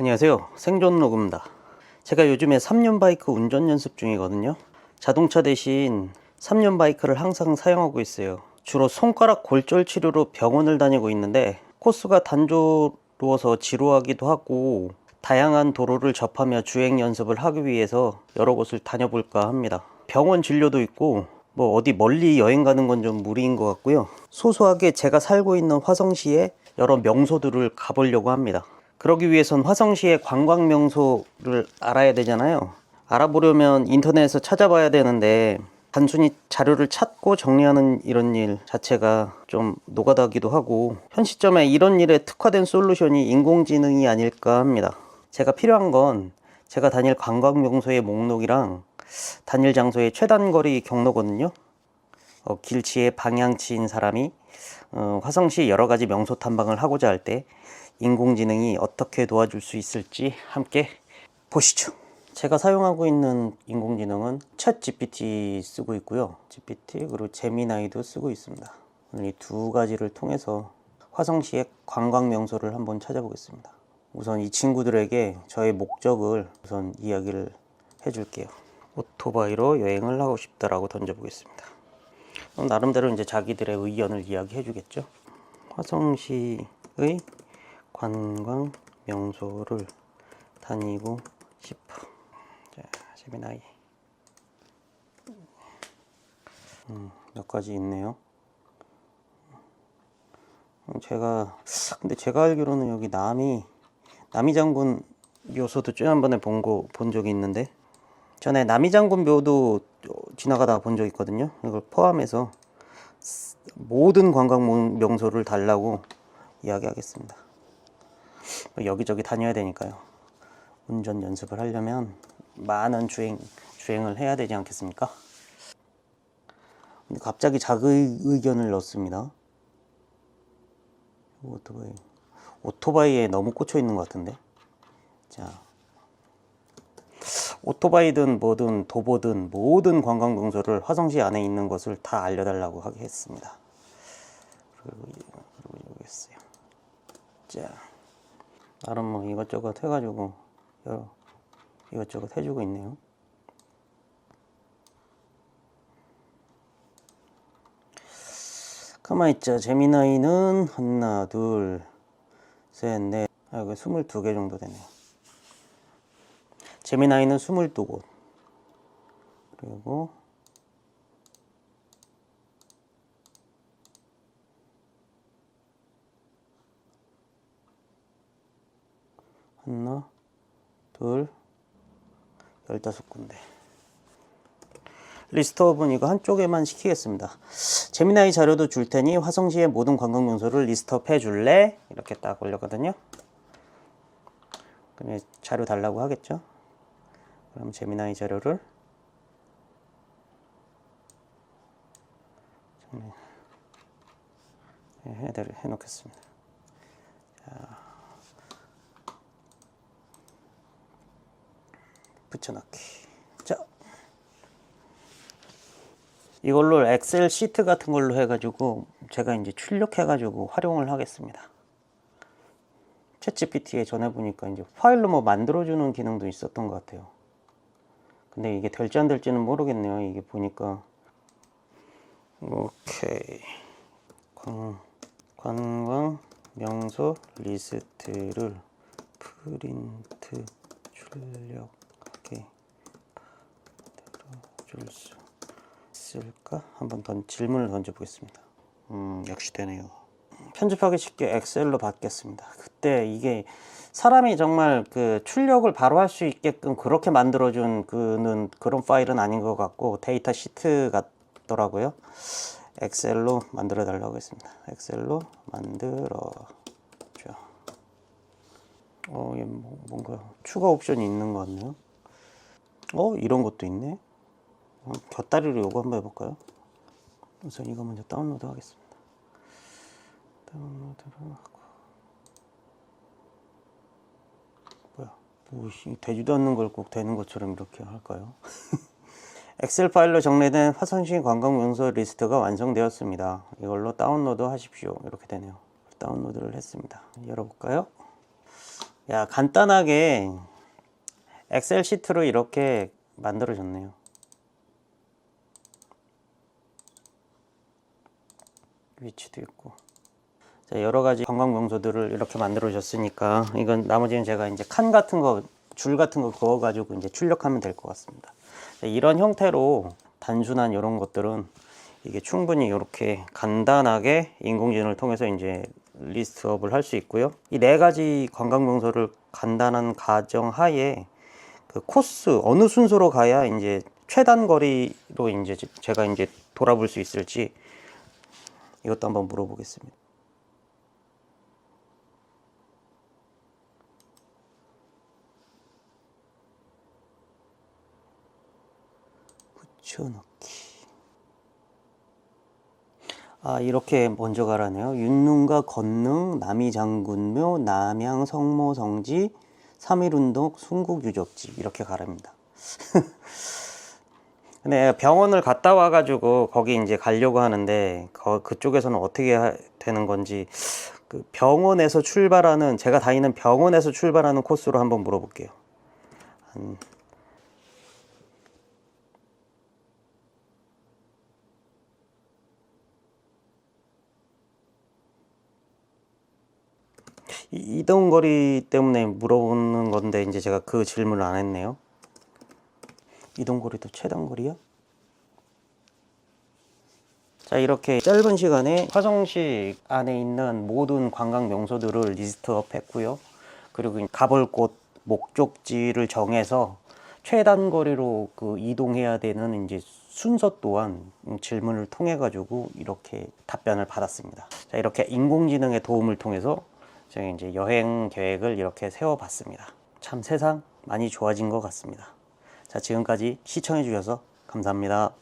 안녕하세요. 생존 로그입니다. 제가 요즘에 3년 바이크 운전 연습 중이거든요. 자동차 대신 3년 바이크를 항상 사용하고 있어요. 주로 손가락 골절 치료로 병원을 다니고 있는데 코스가 단조로워서 지루하기도 하고 다양한 도로를 접하며 주행 연습을 하기 위해서 여러 곳을 다녀볼까 합니다. 병원 진료도 있고 뭐 어디 멀리 여행 가는 건 좀 무리인 것 같고요. 소소하게 제가 살고 있는 화성시에 여러 명소들을 가보려고 합니다. 그러기 위해선 화성시의 관광 명소를 알아야 되잖아요. 알아보려면 인터넷에서 찾아봐야 되는데 단순히 자료를 찾고 정리하는 이런 일 자체가 좀 노가다기도 하고 현 시점에 이런 일에 특화된 솔루션이 인공지능이 아닐까 합니다. 제가 필요한 건 제가 다닐 관광 명소의 목록이랑 다닐 장소의 최단 거리 경로거든요. 어, 길치의 방향치인 사람이 어, 화성시 여러 가지 명소 탐방을 하고자 할 때 인공지능이 어떻게 도와줄 수 있을지 함께 보시죠. 제가 사용하고 있는 인공지능은 챗 GPT 쓰고 있고요. GPT 그리고 제미나이도 쓰고 있습니다. 오늘 이 두 가지를 통해서 화성시의 관광 명소를 한번 찾아보겠습니다. 우선 이 친구들에게 저의 목적을 우선 이야기를 해줄게요. 오토바이로 여행을 하고 싶다라고 던져보겠습니다. 나름대로 이제 자기들의 의견을 이야기해 주겠죠. 화성시의 관광 명소를 다니고 싶어. 자, 재미나이. 음, 몇 가지 있네요. 음, 제가 근데 제가 알기로는 여기 남이 남이 장군 묘소도 지난번에 본 거 본 적이 있는데 전에 남이 장군 묘도 지나가다 본 적 있거든요. 이걸 포함해서 모든 관광 명소를 달라고 이야기하겠습니다. 여기저기 다녀야 되니까요. 운전 연습을 하려면 많은 주행 주행을 해야 되지 않겠습니까? 갑자기 자기 의견을 넣습니다. 오토바이 오토바이에 너무 꽂혀 있는 것 같은데. 자, 오토바이든 뭐든 도보든 모든 관광 명소를 화성시 안에 있는 것을 다 알려달라고 하겠습니다. 그리고 그리고 여기 있어요. 자, 나름 뭐 이것저것 해가지고 여러 이것저것 해주고 있네요. 가만 있자. 재미나이는 하나, 둘, 셋, 넷. 아, 여기 22개 정도 되네요. 재미나이는 22곳. 그리고 하나, 둘, 열다섯 군데. 리스트 업은 이거 한쪽에만 시키겠습니다. 재미나이 자료도 줄 테니 화성시의 모든 관광 명소를 리스트업 해줄래? 이렇게 딱 올렸거든요. 그냥 자료 달라고 하겠죠. 그럼 재미나이 자료를 해드려 해놓겠습니다. 붙여넣기. 자, 이걸로 엑셀 시트 같은 걸로 해가지고 제가 이제 출력해가지고 활용을 하겠습니다. 챗GPT에 전해보니까 이제 파일로 뭐 만들어주는 기능도 있었던 것 같아요. 근데 이게 될지 안 될지는 모르겠네요. 이게 보니까 오케이 관, 관광 명소 리스트를 프린트 출력하게 만들어줄 수 있을까? 한번 던 질문을 던져보겠습니다. 음 역시 되네요. 편집하기 쉽게 엑셀로 받겠습니다. 그때 이게 사람이 정말 그 출력을 바로 할 수 있게끔 그렇게 만들어준 그는 그런 파일은 아닌 것 같고 데이터 시트 같더라고요. 엑셀로 만들어 달라고 했습니다. 엑셀로 만들어 줘. 어, 얘 뭐, 뭔가 추가 옵션이 있는 것 같네요. 어, 이런 것도 있네. 어, 곁다리로 요거 한번 해볼까요? 우선 이거 먼저 다운로드 하겠습니다. 다운로드를 하고 뭐야 뭐 씨, 되지도 않는 걸 꼭 되는 것처럼 이렇게 할까요? 엑셀 파일로 정리된 화성시 관광 명소 리스트가 완성되었습니다. 이걸로 다운로드 하십시오. 이렇게 되네요. 다운로드를 했습니다. 열어볼까요? 야, 간단하게 엑셀 시트로 이렇게 만들어졌네요. 위치도 있고. 자, 여러 가지 관광 명소들을 이렇게 만들어 줬으니까 이건 나머지는 제가 이제 칸 같은 거, 줄 같은 거 그어 가지고 이제 출력하면 될 것 같습니다. 자, 이런 형태로 단순한 이런 것들은 이게 충분히 이렇게 간단하게 인공지능을 통해서 이제 리스트업을 할 수 있고요. 이 네 가지 관광 명소를 간단한 가정 하에 그 코스 어느 순서로 가야 이제 최단 거리로 이제 제가 이제 돌아볼 수 있을지 이것도 한번 물어보겠습니다. 붙여넣기. 아, 이렇게 먼저 가라네요. 윤릉과 건능, 남이장군묘, 남양 성모 성지, 삼일운동, 순국유적지 이렇게 가랍니다. 근데 병원을 갔다 와가지고 거기 이제 가려고 하는데 거, 그쪽에서는 어떻게 하- 되는 건지 그 병원에서 출발하는 제가 다니는 병원에서 출발하는 코스로 한번 물어볼게요. 한- 이- 이동 거리 때문에 물어보는 건데 이제 제가 그 질문을 안 했네요. 이동 거리도 최단 거리야? 자 이렇게 짧은 시간에 화성시 안에 있는 모든 관광 명소들을 리스트업 했고요. 그리고 가볼 곳 목적지를 정해서 최단 거리로 그 이동해야 되는 이제 순서 또한 질문을 통해 가지고 이렇게 답변을 받았습니다. 자 이렇게 인공지능의 도움을 통해서 제가 이제 여행 계획을 이렇게 세워봤습니다. 참 세상 많이 좋아진 것 같습니다. 자 지금까지 시청해 주셔서 감사합니다.